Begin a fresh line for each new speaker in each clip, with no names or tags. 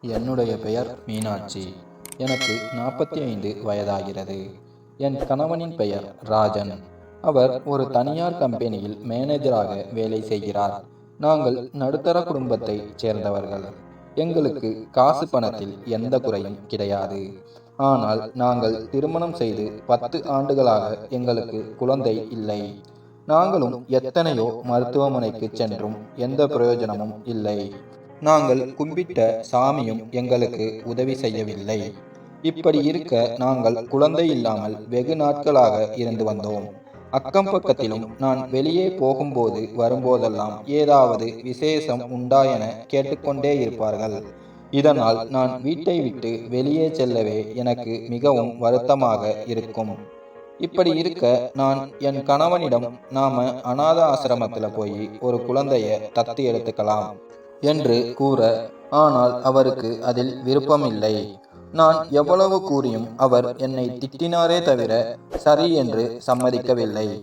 என்னுடைய பெயர் மீனாட்சி. எனக்கு நாற்பத்தி ஐந்து வயதாகிறது. என் கணவனின் பெயர் ராஜன். அவர் ஒரு தனியார் கம்பெனியில் மேனேஜராக வேலை செய்கிறார். நாங்கள் நடுத்தர குடும்பத்தைச் சேர்ந்தவர்கள். எங்களுக்கு காசு பணத்தில் எந்த குறையும் கிடையாது. ஆனால் நாங்கள் திருமணம் செய்து பத்து ஆண்டுகளாக எங்களுக்கு குழந்தை இல்லை. நாங்களும் எத்தனையோ மருத்துவமனைக்கு சென்றும் எந்த பிரயோஜனமும் இல்லை. நாங்கள் கும்பிட்ட சாமியும் எங்களுக்கு உதவி செய்யவில்லை. இப்படி இருக்க நாங்கள் குழந்தை இல்லாமல் வெகு நாட்களாக இருந்து வந்தோம். அக்கம் பக்கத்திலும் நான் வெளியே போகும்போது வரும்போதெல்லாம் ஏதாவது விசேஷம் உண்டா என கேட்டுக்கொண்டே இருப்பார்கள். இதனால் நான் வீட்டை விட்டு வெளியே செல்லவே எனக்கு மிகவும் வருத்தமாக இருக்கும். இப்படி இருக்க நான் என் கணவனிடம் நாம அநாத ஆசிரமத்தில் போய் ஒரு குழந்தைய தத்து எடுத்துக்கலாம். என்று கூற ஆனால் அவருக்கு அதில் விருப்பமில்லை. நான் எவ்வளவு கூறியும் அவர் என்னை திட்டினாரே தவிர சரி என்று சம்மதிக்கவில்லை.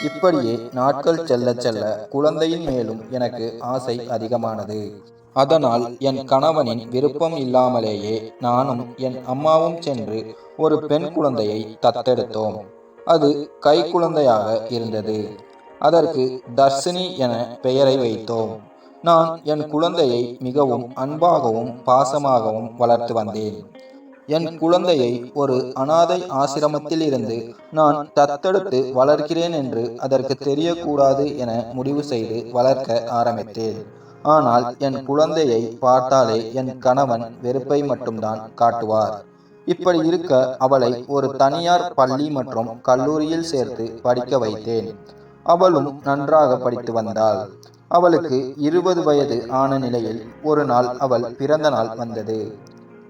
இப்படியே நாட்கள் செல்ல செல்ல குழந்தையின் மேலும் எனக்கு ஆசை அதிகமானது. அதனால் என் கணவனின் விருப்பம் இல்லாமலேயே நானும் என் அம்மாவும் சென்று ஒரு பெண் குழந்தையை தத்தெடுத்தோம். அது கை குழந்தையாக இருந்தது. அதற்கு தர்ஷினி என பெயரை வைத்தோம். நான் என் குழந்தையை மிகவும் அன்பாகவும் பாசமாகவும் வளர்த்து வந்தேன். என் குழந்தையை ஒரு அனாதை ஆசிரமத்தில் இருந்து நான் தத்தெடுத்து வளர்க்கிறேன் என்று அதற்கு தெரியக்கூடாது என முடிவு செய்து வளர்க்க ஆரம்பித்தேன். ஆனால் என் குழந்தையை பார்த்தாலே என் கணவன் வெறுப்பை மட்டும்தான் காட்டுவார். இப்படி இருக்க அவளை ஒரு தனியார் பள்ளி மற்றும் கல்லூரியில் சேர்த்து படிக்க வைத்தேன். அவளும் நன்றாக படித்து வந்தாள். அவளுக்கு இருபது வயது ஆன நிலையில் ஒரு நாள் அவள் பிறந்த நாள் வந்தது.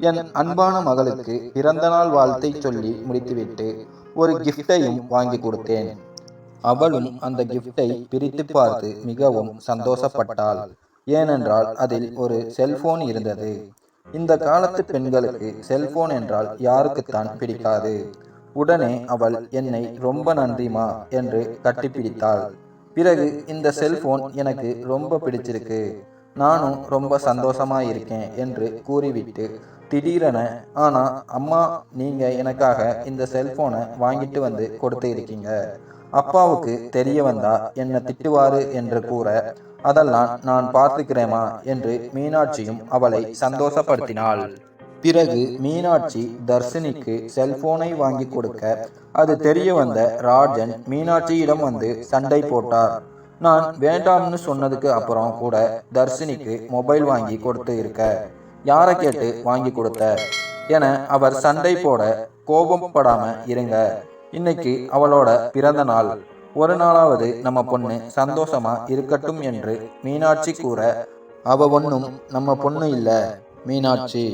என் அன்பான மகளுக்கு பிறந்த நாள் வாழ்த்தை சொல்லி முடித்துவிட்டு ஒரு கிஃப்டையும் வாங்கி கொடுத்தேன். அவளும் அந்த கிஃப்டை பிரித்து பார்த்து மிகவும் சந்தோஷப்பட்டாள். ஏனென்றால் அதில் ஒரு செல்போன் இருந்தது. இந்த காலத்து பெண்களுக்கு செல்போன் என்றால் யாருக்குத்தான் பிடிக்காது. உடனே அவள் என்னை ரொம்ப நன்றிமா என்று கட்டிப்பிடித்தாள். பிறகு இந்த செல்போன் எனக்கு ரொம்ப பிடிச்சிருக்கு. நானும் ரொம்ப சந்தோஷமாக இருக்கேன் என்று கூறிவிட்டு திடீரென ஆனா அம்மா நீங்க எனக்காக இந்த செல்போனை வாங்கிட்டு வந்து கொடுத்து இருக்கீங்க அப்பாவுக்கு தெரிய வந்தா என்ன திட்டுவாரு என்று கூற அதெல்லாம் நான் பார்த்துக்கிறேமா என்று மீனாட்சியும் அவளை சந்தோஷப்படுத்தினாள். பிறகு மீனாட்சி தர்ஷினிக்கு செல்போனை வாங்கி கொடுக்க அது தெரிய வந்த ராஜன் மீனாட்சியிடம் வந்து சண்டை போட்டார். நான் வேண்டாம்னு சொன்னதுக்கு அப்புறம் கூட தர்ஷினிக்கு மொபைல் வாங்கி கொடுத்து இருக்க யாரை கேட்டு வாங்கி கொடுத்த? என அவர் சண்டை போட கோபம் படாம இருங்க. இன்னைக்கு அவளோட பிறந்த நாள். ஒரு நாளாவது நம்ம பொண்ணு சந்தோஷமா இருக்கட்டும் என்று மீனாட்சி கூற அவ ஒன்றும் நம்ம பொண்ணு இல்ல மீனாட்சி.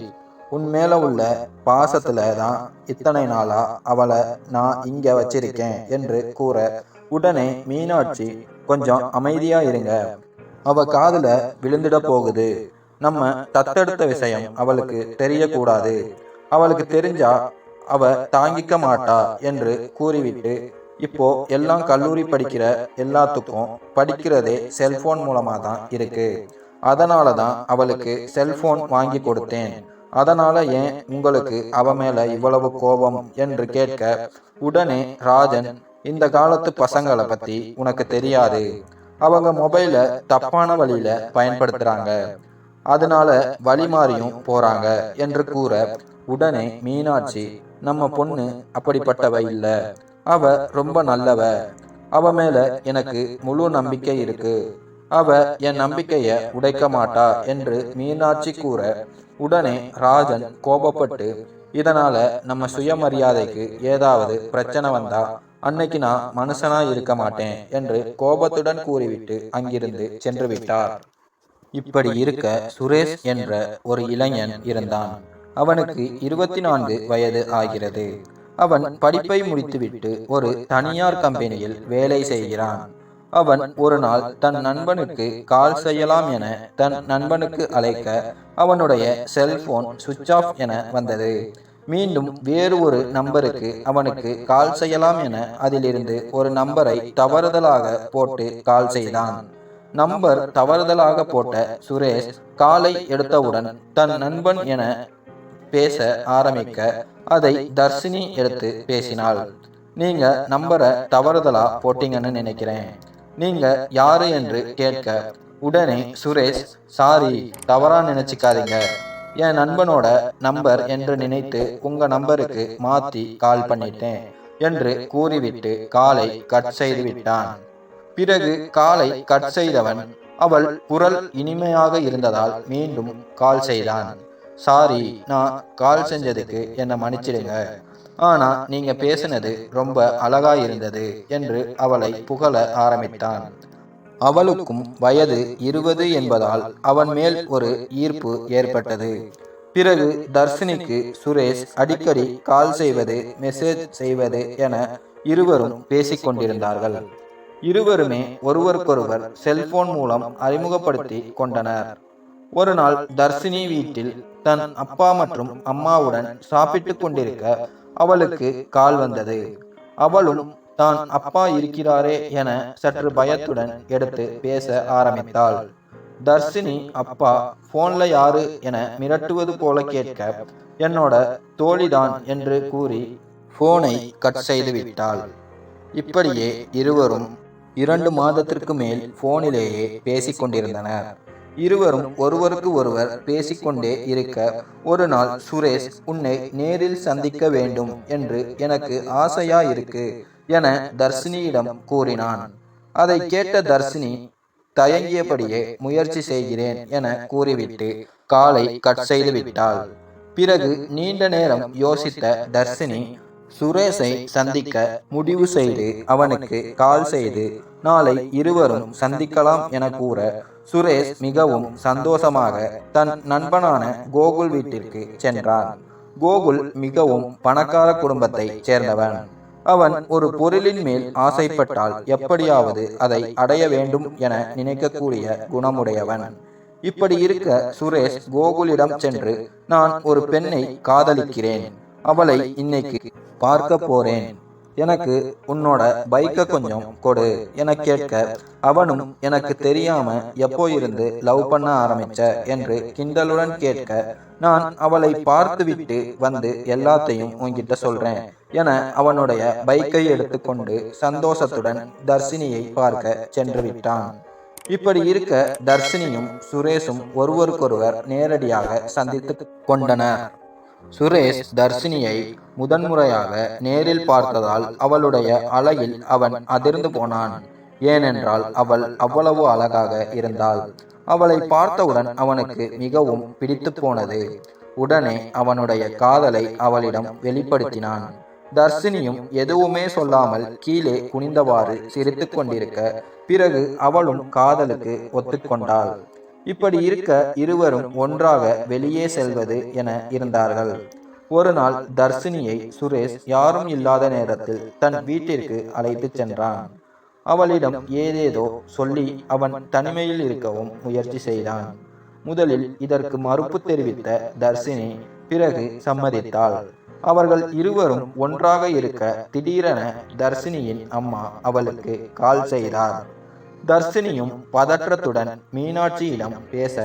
உன் மேல உள்ள பாசத்துல தான் இத்தனை நாளா அவளை நான் இங்க வச்சிருக்கேன் என்று கூற உடனே மீனாட்சி கொஞ்சம் அமைதியா இருங்க. அவ காதுல விழுந்துட போகுது. நம்ம தத்தெடுத்த விஷயம் அவளுக்கு தெரியக்கூடாது. அவளுக்கு தெரிஞ்சா அவ தாங்கிக்க மாட்டா என்று கூறிவிட்டு இப்போ எல்லாம் கல்லூரி படிக்கிற எல்லாத்துக்கும் படிக்கிறதே செல்போன் மூலமா தான் இருக்கு. அதனால தான் அவளுக்கு செல்போன் வாங்கி கொடுத்தேன். அதனால ஏன் உங்களுக்கு அவ மேல இவ்வளவு கோபம் என்று கேட்க உடனே ராஜன் இந்த காலத்து பசங்களை பத்தி உனக்கு தெரியாது. அவங்க மொபைல தப்பான வழியில பயன்படுத்துறாங்க. அதனால வழி மாறியும் போறாங்க என்று கூற உடனே மீனாட்சி நம்ம பொண்ணு அப்படிப்பட்டவ இல்ல. அவ ரொம்ப நல்லவ. அவ மேல எனக்கு முழு நம்பிக்கை இருக்கு. அவ என் நம்பிக்கைய உடைக்க மாட்டா என்று மீனாட்சி கூற உடனே ராஜன் கோபப்பட்டு இதனால நம்ம சுயமரியாதைக்கு ஏதாவது பிரச்சனை வந்தா அன்னைக்கு நான் மனுஷனா இருக்க மாட்டேன் என்று கோபத்துடன் கூறிவிட்டு அங்கிருந்து சென்று விட்டார். இப்படி இருக்க சுரேஷ் என்ற ஒரு இளைஞன் இருந்தான். அவனுக்கு இருபத்தி நான்கு வயது ஆகிறது. அவன் படிப்பை முடித்துவிட்டு ஒரு தனியார் கம்பெனியில் வேலை செய்கிறான். அவன் ஒரு நாள் தன் நண்பனுக்கு கால் செய்யலாம் என தன் நண்பனுக்கு அழைக்க அவனுடைய செல்போன் சுவிட்ச் ஆஃப் என வந்தது. மீண்டும் வேறு ஒரு நம்பருக்கு அவனுக்கு கால் செய்யலாம் என அதிலிருந்து ஒரு நம்பரை தவறுதலாக போட்டு கால் செய்தான். நம்பர் தவறுதலாக போட்ட சுரேஷ் காலை எடுத்தவுடன் தன் நண்பன் என பேச ஆரம்பிக்க அதை தர்ஷினி எடுத்து பேசினாள். நீங்க நம்பரை தவறுதலா போட்டீங்கன்னு நினைக்கிறேன். நீங்க யாரு என்று கேட்க உடனே சுரேஷ் சாரி தவறா நினைச்சுக்காதீங்க. என் நண்பனோட நம்பர் என்று நினைத்து உங்க நம்பருக்கு மாத்தி கால் பண்ணிட்டேன் என்று கூறிவிட்டு காலை கட் செய்து விட்டான். பிறகு காலை கட் செய்தவன் அவள் குரல் இனிமையாக இருந்ததால் மீண்டும் கால் செய்தான். சாரி நான் கால் செஞ்சதுக்கு என்னை மன்னிச்சிடுங்க. ஆனா நீங்க பேசினது ரொம்ப அழகா இருந்தது என்று அவளை புகழ ஆரம்பித்தான். அவளுக்கும் வயது இருபது என்பதால் அவன் மேல் ஒரு ஈர்ப்பு ஏற்பட்டது. பிறகு தர்ஷினிக்கு சுரேஷ் அடிக்கடி கால் செய்வது மெசேஜ் செய்வது என இருவரும் பேசிக்கொண்டிருந்தார்கள். இருவருமே ஒருவருக்கொருவர் செல்போன் மூலம் அறிமுகப்படுத்தி கொண்டனர். ஒரு நாள் தர்ஷினி வீட்டில் தன் அப்பா மற்றும் அம்மாவுடன் சாப்பிட்டுக் கொண்டிருக்க அவளுக்கு கால் வந்தது. அவளும் தான் அப்பா இருக்கிறாரே என சற்று பயத்துடன் எடுத்து பேச ஆரம்பித்தாள். தர்ஷினி அப்பா போன்ல யாரு? என மிரட்டுவது போல கேட்க என்னோட தோழிதான் என்று கூறி போனை கட் செய்து விட்டாள். இப்படியே இருவரும் இரண்டு மாதத்திற்கு மேல் போனிலேயே பேசிக் கொண்டிருந்தனர் இருவரும் ஒருவருக்கு ஒருவர் பேசிக்கொண்டே இருக்க ஒரு நாள் சுரேஷ் உன்னை நேரில் சந்திக்க வேண்டும் என்று எனக்கு ஆசையா இருக்கு என தர்ஷினியிடம் கூறினான். அதை கேட்ட தர்ஷினி தயங்கியபடியே முயற்சி செய்கிறேன் என கூறிவிட்டு காலை கட் செய்து விட்டாள் பிறகு நீண்ட நேரம் யோசித்த தர்ஷினி சுரேஷை சந்திக்க முடிவு செய்து அவனுக்கு கால் செய்து நாளை இருவரும் சந்திக்கலாம் என கூற சுரேஷ் மிகவும் சந்தோஷமாக தன் நண்பனான கோகுல் வீட்டிற்கு சென்றான். கோகுல் மிகவும் பணக்கார குடும்பத்தை சேர்ந்தவன். அவன் ஒரு பொருளின் மேல் ஆசைப்பட்டால் எப்படியாவது அதை அடைய வேண்டும் என நினைக்கக்கூடிய குணமுடையவன். இப்படி இருக்க சுரேஷ் கோகுலிடம் சென்று நான் ஒரு பெண்ணை காதலிக்கிறேன். அவளை இன்னைக்கு பார்க்க போறேன் எனக்கு உன்னோட பைக்கை கொஞ்சம் கொடு என கேட்க. அவனும் எனக்கு தெரியாம எப்போ இருந்து லவ் பண்ண ஆரம்பிச்ச என்று கிண்டலுடன் கேட்க நான் அவளை பார்த்துவிட்டு வந்து எல்லாத்தையும் உன்கிட்ட சொல்றேன் என அவனுடைய பைக்கை எடுத்துக்கொண்டு சந்தோஷத்துடன் தர்ஷினியை பார்க்க சென்று விட்டான். இப்படி இருக்க தர்ஷினியும் சுரேஷும் ஒருவருக்கொருவர் நேரடியாக சந்தித்து கொண்டனர். சுரேஷ் தர்ஷினியை முதன்முறையாக நேரில் பார்த்ததால் அவளுடைய அழகில் அவன் அதிர்ந்து போனான். ஏனென்றால் அவள் அவ்வளவு அழகாக இருந்தாள். அவளை பார்த்தவுடன் அவனுக்கு மிகவும் பிடித்து போனது. உடனே அவனுடைய காதலை அவளிடம் வெளிப்படுத்தினான். தர்ஷினியும் எதுவுமே சொல்லாமல் கீழே குனிந்தவாறு சிரித்து கொண்டிருக்க பிறகு அவளும் காதலுக்கு ஒத்துக்கொண்டாள். இப்படி இருக்க இருவரும் ஒன்றாக வெளியே செல்வது என இருந்தார்கள். ஒரு நாள் தர்ஷினியை சுரேஷ் யாரும் இல்லாத நேரத்தில் தன் வீட்டிற்கு அழைத்து சென்றான். அவளிடம் ஏதேதோ சொல்லி அவன் தனிமையில் இருக்கவும் முயற்சி செய்தான். முதலில் இதற்கு மறுப்பு தெரிவித்த தர்ஷினி பிறகு சம்மதித்தாள். அவர்கள் இருவரும் ஒன்றாக இருக்க திடீரென தர்ஷினியின் அம்மா அவளுக்கு கால் செய்தார். தர்ஷினியும் பதற்றத்துடன் மீனாட்சியிடம் பேச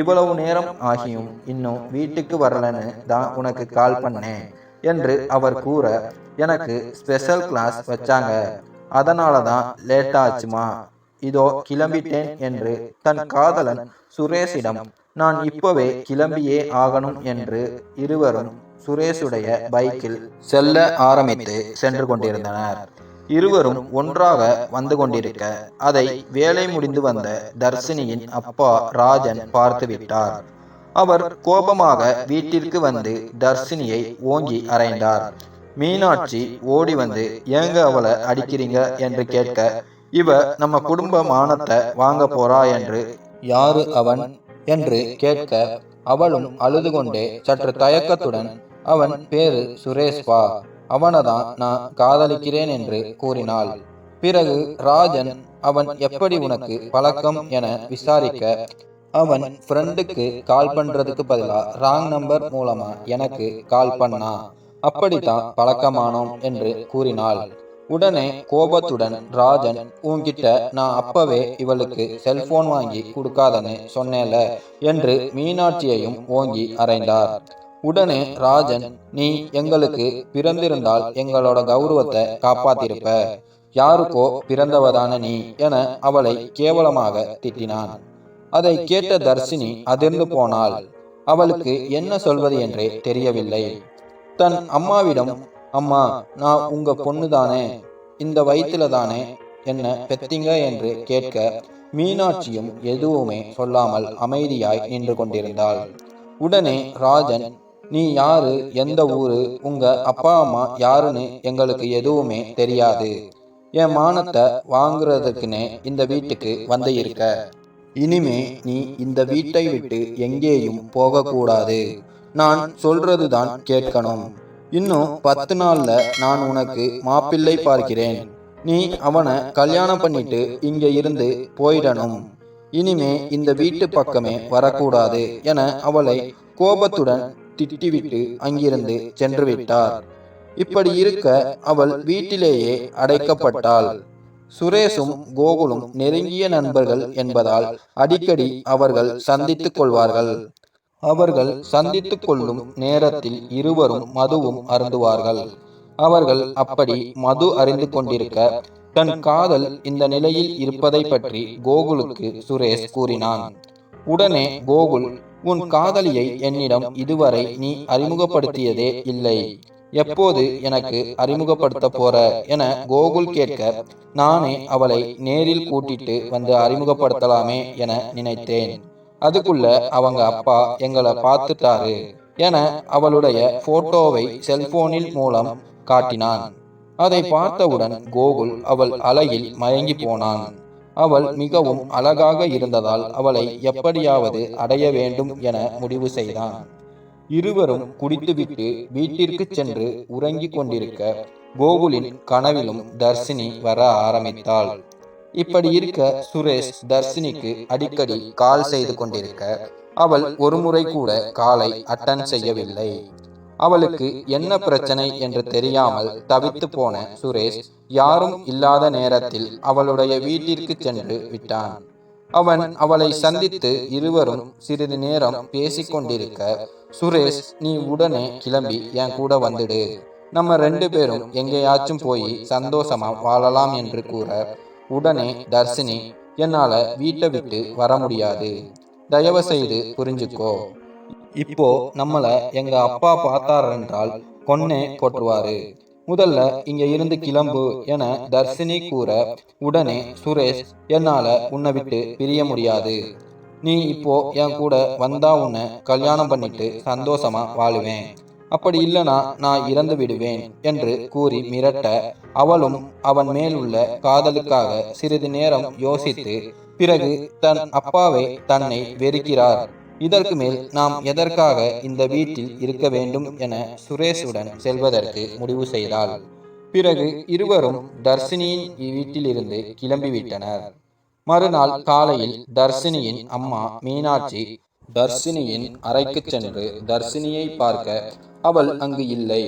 இவ்வளவு நேரம் ஆகியும் இன்னும் வீட்டுக்கு வரலன்னு தான் உனக்கு கால் பண்ணேன் என்று அவர் கூற எனக்கு ஸ்பெஷல் கிளாஸ் வச்சாங்க. அதனால தான் லேட் ஆச்சுமா இதோ கிளம்பிட்டேன் என்று தன் காதலன் சுரேஷிடம் நான் இப்பவே கிளம்பியே ஆகணும் என்று இருவரும் சுரேஷுடைய பைக்கில் செல்ல ஆரம்பித்து சென்று கொண்டிருந்தனர். இருவரும் ஒன்றாக வந்து கொண்டிருக்க அதை வேலை முடிந்து வந்த தர்ஷினியின் அப்பா ராஜன் பார்த்துவிட்டார். அவர் கோபமாக வீட்டிற்கு வந்து தர்ஷினியை ஓங்கி அறைந்தார். மீனாட்சி ஓடி வந்து ஏங்க அவளை அடிக்கிறீங்க? என்று கேட்க இவ நம்ம குடும்ப மானத்தை வாங்க போறா என்று. யாரு அவன்? என்று கேட்க அவளும் அழுது கொண்டே சற்று தயக்கத்துடன் அவன் பேரு சுரேஷ்வா. அவனதான் நான் காதலிக்கிறேன் என்று கூறினாள். பிறகு ராஜன் அவன் எப்படி உனக்கு பழக்கம் என விசாரிக்க அவன் ஃப்ரெண்டுக்கு கால் பண்றதுக்கு பதிலா ராங் நம்பர் மூலமா எனக்கு கால் பண்ணா அப்படித்தான் பழக்கமானோம் என்று கூறினாள். உடனே கோபத்துடன் ராஜன் உன்கிட்ட நான் அப்பவே இவளுக்கு செல்போன் வாங்கி கொடுக்காதன்னு சொன்னேல என்று மீனாட்சியையும் ஓங்கி அறைந்தார். உடனே ராஜன் நீ எங்களுக்கு பிறந்திருந்தால் எங்களோட கௌரவத்தை காப்பாத்திருப்ப. யாருக்கோ பிறந்தவதான நீ என அவளை கேவலமாக திட்டினான். அதை கேட்ட தர்சினி அதிர்ந்து போனாள். அவளுக்கு என்ன சொல்வது என்றே தெரியவில்லை. தன் அம்மாவிடம் அம்மா நான் உங்க பொண்ணுதானே? இந்த வயிற்றுல தானே? என்ன பெத்திங்க? என்று கேட்க மீனாட்சியும் எதுவுமே சொல்லாமல் அமைதியாய் நின்று கொண்டிருந்தாள். உடனே ராஜன் நீ யாரு? எந்த ஊரு? உங்க அப்பா அம்மா யாருன்னு எங்களுக்கு எதுவுமே தெரியாது. என் மானத்தை வாங்குறதுக்குன்னே இந்த வீட்டுக்கு வந்து இருக்க. இனிமே நீ இந்த வீட்டை விட்டு எங்கேயும் போகக்கூடாது. நான் சொல்றதுதான் கேட்கணும். இன்னும் பத்து நாள்ல நான் உனக்கு மாப்பிள்ளை பார்க்கிறேன். நீ அவனை கல்யாணம் பண்ணிட்டு இங்க இருந்து போயிடணும். இனிமே இந்த வீட்டு பக்கமே வரக்கூடாது என அவளை கோபத்துடன் திட்டிவிட்டு அங்கிருந்து சென்று விட்டார் இப்படி இருக்க அவள் வீட்டிலேயே அடைக்கப்பட்டாள். சுரேஷும் கோகுலும் நெருங்கிய நண்பர்கள் என்பதால் அடிக்கடி அவர்கள் சந்தித்துக் கொள்வார்கள். அவர்கள் சந்தித்துக் கொள்ளும் நேரத்தில் இருவரும் மதுவும் அருந்துவார்கள். அவர்கள் அப்படி மது அறிந்து கொண்டிருக்க தன் காதல் இந்த நிலையில் இருப்பதை பற்றி கோகுலுக்கு சுரேஷ் கூறினான். உடனே கோகுல் உன் காதலியை என்னிடம் இதுவரை நீ அறிமுகப்படுத்தியதே இல்லை. எப்போது எனக்கு அறிமுகப்படுத்த போற என கோகுல் கேட்க நானே அவளை நேரில் கூட்டிட்டு வந்து அறிமுகப்படுத்தலாமே என நினைத்தேன். அதுக்குள்ள அவங்க அப்பா எங்களை பார்த்துட்டாரு என அவளுடைய போட்டோவை செல்போனில் மூலம் காட்டினான். அதை பார்த்தவுடன் கோகுல் அவள் அலையில் மயங்கி போனான். அவள் மிகவும் அழகாக இருந்ததால் அவளை எப்படியாவது அடைய வேண்டும் என முடிவு செய்தான். இருவரும் குடித்துவிட்டு வீட்டிற்கு சென்று உறங்கிக் கொண்டிருக்க கோகுலின் கனவிலும் தர்சினி வர ஆரம்பித்தாள். இப்படி இருக்க சுரேஷ் தர்சினிக்கு அடிக்கடி கால் செய்து கொண்டிருக்க அவள் ஒருமுறை கூட காலை அட்டன் செய்யவில்லை. அவளுக்கு என்ன பிரச்சனை என்று தெரியாமல் தவித்து போன சுரேஷ் யாரும் இல்லாத நேரத்தில் அவளுடைய வீட்டிற்கு சென்று விட்டான். அவன் அவளை சந்தித்து இருவரும் சிறிது நேரம் பேசிக்கொண்டிருக்க சுரேஷ் நீ உடனே கிளம்பி என் கூட வந்துடு. நம்ம ரெண்டு பேரும் எங்கேயாச்சும் போய் சந்தோஷமா வாழலாம் என்று கூற உடனே தர்சினி என்னால வீட்டை விட்டு வர முடியாது. தயவு செய்து புரிஞ்சுக்கோ. இப்போ நம்மள எங்க அப்பா பார்த்தார் என்றால் கொன்னே போட்டுருவாரு முதல்ல இங்க இருந்து கிளம்பு என தர்சினி கூற உடனே சுரேஷ் என்னால உன்னை விட்டு பிரிய முடியாது. நீ இப்போ என் கூட வந்தா உன்னை கல்யாணம் பண்ணிட்டு சந்தோஷமா வாழுவேன். அப்படி இல்லனா நான் இறந்து விடுவேன் என்று கூறி மிரட்ட அவளும் அவன் மேல் உள்ள காதலுக்காக சிறிது நேரம் யோசித்து பிறகு தன் அப்பாவை தன்னை வெறுக்கிறார். இதற்கு மேல் நாம் எதற்காக இந்த வீட்டில் இருக்க வேண்டும் என சுரேஷுடன் செல்வதற்கு முடிவு செய்தாள். பிறகு இருவரும் தர்சினியின் வீட்டிலிருந்து கிளம்பிவிட்டனர். மறுநாள் காலையில் தர்சினியின் அம்மா மீனாட்சி தர்சினியின் அறைக்கு சென்று தர்சினியை பார்க்க அவள் அங்கு இல்லை.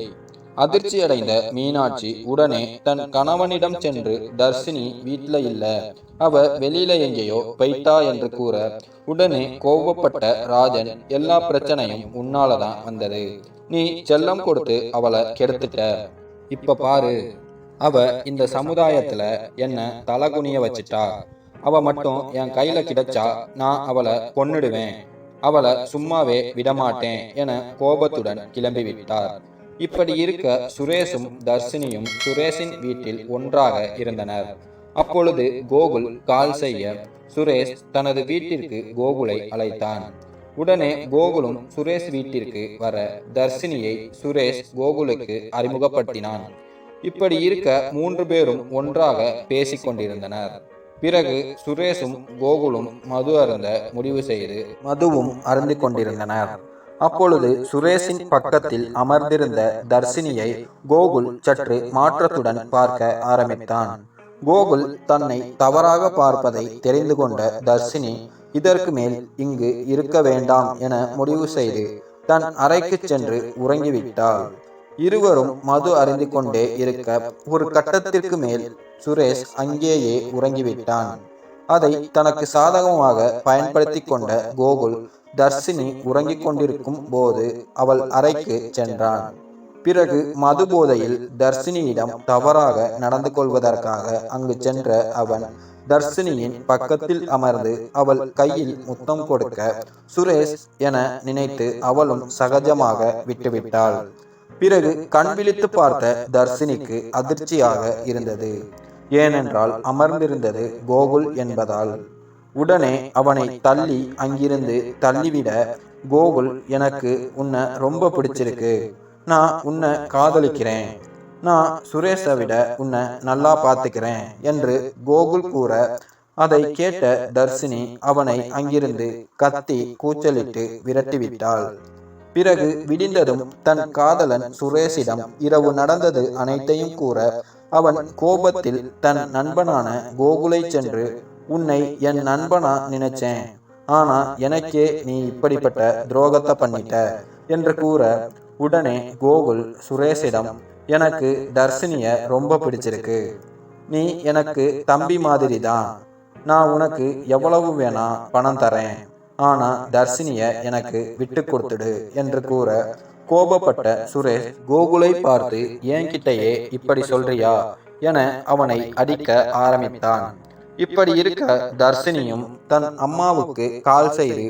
அதிர்ச்சியடைந்த மீனாட்சி உடனே தன் கணவனிடம் சென்று தர்ஷினி வீட்டில் இல்ல. அவ வெளியில எங்கேயோ போயிட்டா என்று கூற உடனே கோபப்பட்ட ராஜன் எல்லா பிரச்சனையும் உன்னாலதான் வந்தது. நீ செல்லம் கொடுத்து அவளை கெடுத்துட்ட. இப்ப பாரு. அவ இந்த சமுதாயத்துல என்ன தலகுனிய வச்சிட்டா. அவ மட்டும் என் கையில கிடைச்சா நான் அவளை கொன்னுடுவேன். அவளை சும்மாவே விடமாட்டேன் என கோபத்துடன் கிளம்பிவிட்டார் இப்படி இருக்க சுரேஷும் தர்ஷினியும் சுரேஷின் வீட்டில் ஒன்றாக இருந்தனர். அப்பொழுது கோகுல் கால் செய்ய சுரேஷ் தனது வீட்டிற்கு கோகுலை அழைத்தான். உடனே கோகுலும் சுரேஷ் வீட்டிற்கு வர தர்ஷினியை சுரேஷ் கோகுலுக்கு அறிமுகப்படுத்தினான். இப்படி இருக்க மூன்று பேரும் ஒன்றாக பேசிக் கொண்டிருந்தனர். பிறகு சுரேஷும் கோகுலும் மது அருந்த முடிவு செய்து மதுவும் அருந்து கொண்டிருந்தனர். அப்பொழுது சுரேஷின் பக்கத்தில் அமர்ந்திருந்த தர்சினியை கோகுல் சற்று மாற்றத்துடன் பார்க்க ஆரம்பித்தான். கோகுல் தன்னை தவறாக பார்ப்பதை தெரிந்து கொண்ட தர்சினி இதற்கு மேல் இங்கு இருக்க வேண்டாம் என முடிவு செய்து தன் அறைக்கு சென்று உறங்கிவிட்டாள். இருவரும் மது அறிந்து கொண்டே இருக்க ஒரு கட்டத்திற்கு மேல் சுரேஷ் அங்கேயே உறங்கிவிட்டான். அதை தனக்கு சாதகமாக பயன்படுத்தி கொண்ட கோகுல் தர்ஷினி உறங்கிக் கொண்டிருக்கும் போது அவள் அறைக்கு சென்றான். பிறகு மது போதையில் தர்ஷினியிடம் தவறாக நடந்து கொள்வதற்காக அங்கு சென்ற அவன் தர்ஷினியின் பக்கத்தில் அமர்ந்து அவள் கையில் முத்தம் கொடுக்க சுரேஷ் என நினைத்து அவளும் சகஜமாக விட்டுவிட்டாள். பிறகு கண் விழித்து பார்த்த தர்ஷினிக்கு அதிர்ச்சியாக இருந்தது. ஏனென்றால் அமர்ந்திருந்தது கோகுல் என்பதால். உடனே அவனை தள்ளி அங்கிருந்து தள்ளிவிட கோகுல் எனக்கு உன்னை ரொம்ப பிடிச்சிருக்கு. நான் உன்னை காதலிக்கிறேன். நான் சுரேஷை விட உன்னை நல்லா பார்த்துக்கிறேன் என்று கோகுல் கூற அதை கேட்ட தர்ஷினி அவனை அங்கிருந்து கத்தி கூச்சலிட்டு விரட்டிவிட்டாள். பிறகு விடிந்ததும் தன் காதலன் சுரேஷிடம் இரவு நடந்தது அனைத்தையும் கூற அவன் கோபத்தில் தன் நண்பனான கோகுலை சென்று உன்னை என் நண்பனா நினைச்சேன். ஆனா எனக்கே நீ இப்படிப்பட்ட துரோகத்தை பண்ணிட்ட என்று கூற உடனே கோகுல் சுரேஷிடம் எனக்கு தர்ஷினிய ரொம்ப பிடிச்சிருக்கு. நீ எனக்கு தம்பி மாதிரி தான் நான் உனக்கு எவ்வளவு வேணா பணம் தரேன். ஆனா தர்ஷினிய எனக்கு விட்டு கொடுத்துடு என்று கூற கோபப்பட்ட சுரேஷ் கோகுலை பார்த்து என்கிட்டயே இப்படி சொல்றியா? என அவனை அடிக்க ஆரம்பித்தான். இப்படி இருக்க தர்ஷினியும் தன் அம்மாவுக்கு கால் செய்து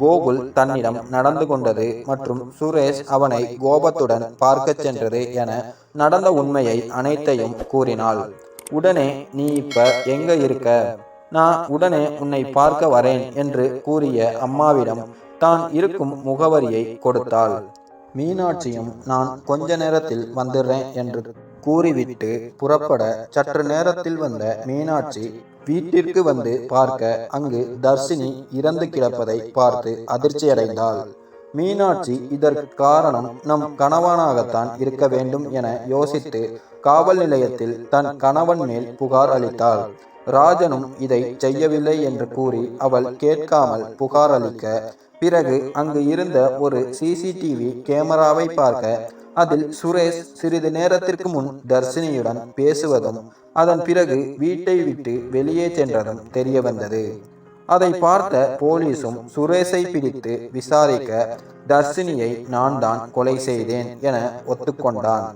கோகுல் தன்னிடம் நடந்து கொண்டது மற்றும் சுரேஷ் அவனை கோபத்துடன் பார்க்கச் சென்றது என நடந்த உண்மையை அனைத்தையும் கூறினாள். உடனே நீ இப்ப எங்க இருக்க? நான் உடனே உன்னை பார்க்க வரேன் என்று கூறிய அம்மாவிடம் தான் இருக்கும் முகவரியை கொடுத்தாள். மீனாட்சியும் நான் கொஞ்ச நேரத்தில் வந்துடுறேன் என்று கூறிவிட்டு புறப்பட சற்று நேரத்தில் வந்த மீனாட்சி வீட்டிற்கு வந்து பார்க்க அங்கு தர்ஷினி இறந்து கிடப்பதை பார்த்து அதிர்ச்சியடைந்தாள். மீனாட்சி இதற்கு காரணம் நம் கணவனாகத்தான் இருக்க வேண்டும் என யோசித்து காவல் நிலையத்தில் தன் கணவன் மேல் புகார் அளித்தாள். ராஜனும் இதை செய்யவில்லை என்று கூறி அவள் கேட்காமல் புகார் அளிக்க பிறகு அங்கு இருந்த ஒரு சிசிடிவி கேமராவை பார்க்க அதில் சுரேஷ் சிறிது நேரத்திற்கு முன் தர்ஷினியுடன் பேசுவதும் அதன் பிறகு வீட்டை விட்டு வெளியே சென்றதும் தெரிய வந்தது. அதை பார்த்த போலீசும் சுரேஷை பிடித்து விசாரிக்க தர்ஷினியை நான் தான் கொலை செய்தேன் என ஒத்துக்கொண்டான்.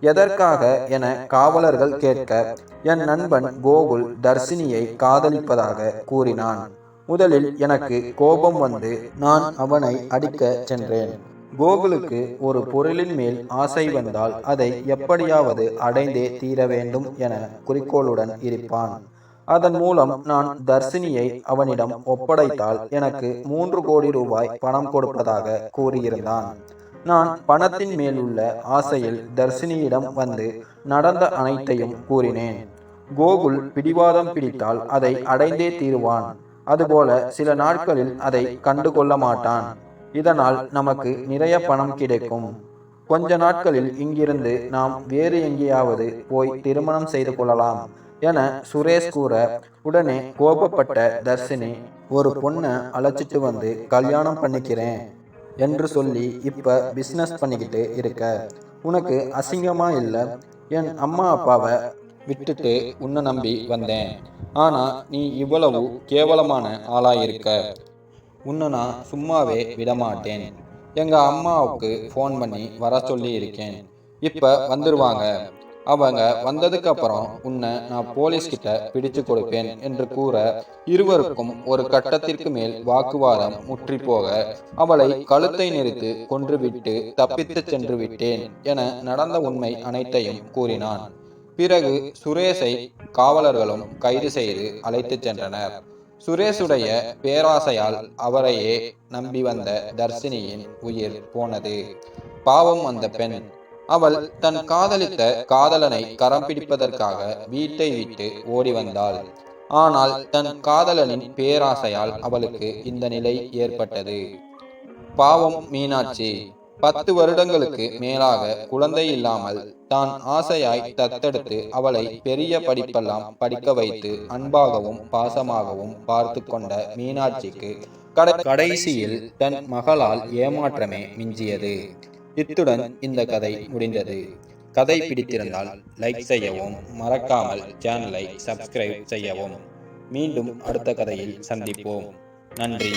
எதற்காக என காவலர்கள் கேட்க என் நண்பன் கோகுல் தர்ஷினியை காதலிப்பதாக கூறினான். முதலில் எனக்கு கோபம் வந்து நான் அவனை அடிக்க சென்றேன். கோகுலுக்கு ஒரு பொருளின் மேல் ஆசை வந்தால் அதை எப்படியாவது அடைந்தே தீர வேண்டும் என குறிக்கோளுடன் இருப்பான். அதன் மூலம் நான் தர்ஷினியை அவனிடம் ஒப்படைத்தால் எனக்கு மூன்று கோடி ரூபாய் பணம் கொடுப்பதாக கூறியிருந்தான். நான் பணத்தின் மேல் உள்ள ஆசையில் தர்ஷினியிடம் வந்து நடந்த அனைத்தையும் கூறினேன். கோகுல் பிடிவாதம் பிடித்தால் அதை அடைந்தே தீருவான். அதுபோல சில நாட்களில் அதை கண்டுகொள்ள மாட்டான். இதனால் நமக்கு நிறைய பணம் கிடைக்கும். கொஞ்ச நாட்களில் இங்கிருந்து நாம் வேறு எங்கேயாவது போய் திருமணம் செய்து கொள்ளலாம் என சுரேஷ் கூற உடனே கோபப்பட்ட தர்ஷினி ஒரு பொண்ணை அழைச்சிட்டு வந்து கல்யாணம் பண்ணிக்கிறேன். என்று சொல்லி இப்போ பிஸ்னஸ் பண்ணிக்கிட்டு இருக்க. உனக்கு அசிங்கமாக இல்லை? என் அம்மா அப்பாவை விட்டுட்டு உன்னை நம்பி வந்தேன். ஆனால் நீ இவ்வளவு கேவலமான ஆளாயிருக்க. உன்னை நான் சும்மாவே விடமாட்டேன். எங்கள் அம்மாவுக்கு ஃபோன் பண்ணி வர சொல்லி இருக்கேன் இப்போ வந்துடுவாங்க அவங்க வந்ததுக்கு அப்புறம் உன்னை நான் போலீஸ் கிட்ட பிடிச்சு கொடுப்பேன் என்று கூற இருவருக்கும் ஒரு கட்டத்திற்கு மேல் வாக்குவாதம் முற்றி போக அவளை கழுத்தை நெறித்து கொன்றுவிட்டு தப்பித்து சென்று விட்டேன் என நடந்த உண்மை அனைத்தையும் கூறினான். பிறகு சுரேஷை காவலர்களும் கைது செய்து அழைத்துச் சென்றனர். சுரேஷுடைய பேராசையால் அவரையே நம்பி வந்த தர்ஷினியின் உயிர் போனது. பாவம் அந்த பெண். அவள் தன் காதலித்த காதலனை கரம் பிடிப்பதற்காக வீட்டை விட்டு ஓடி வந்தாள். ஆனால் தன் காதலனின் பேராசையால் அவளுக்கு இந்த நிலை ஏற்பட்டது. பாவம் மீனாட்சி பத்து வருடங்களுக்கு மேலாக குழந்தை இல்லாமல் தான் ஆசையாய் தத்தெடுத்து அவளை பெரிய படிப்பெல்லாம் படிக்க வைத்து அன்பாகவும் பாசமாகவும் பார்த்து கொண்ட மீனாட்சிக்கு கடைசியில் தன் மகளால் ஏமாற்றமே மிஞ்சியது. இத்துடன் இந்த கதை முடிந்தது. கதை பிடித்திருந்தால் லைக் செய்யவும் மறக்காமல் சேனலை சப்ஸ்கிரைப் செய்யவும். மீண்டும் அடுத்த கதையில் சந்திப்போம். நன்றி.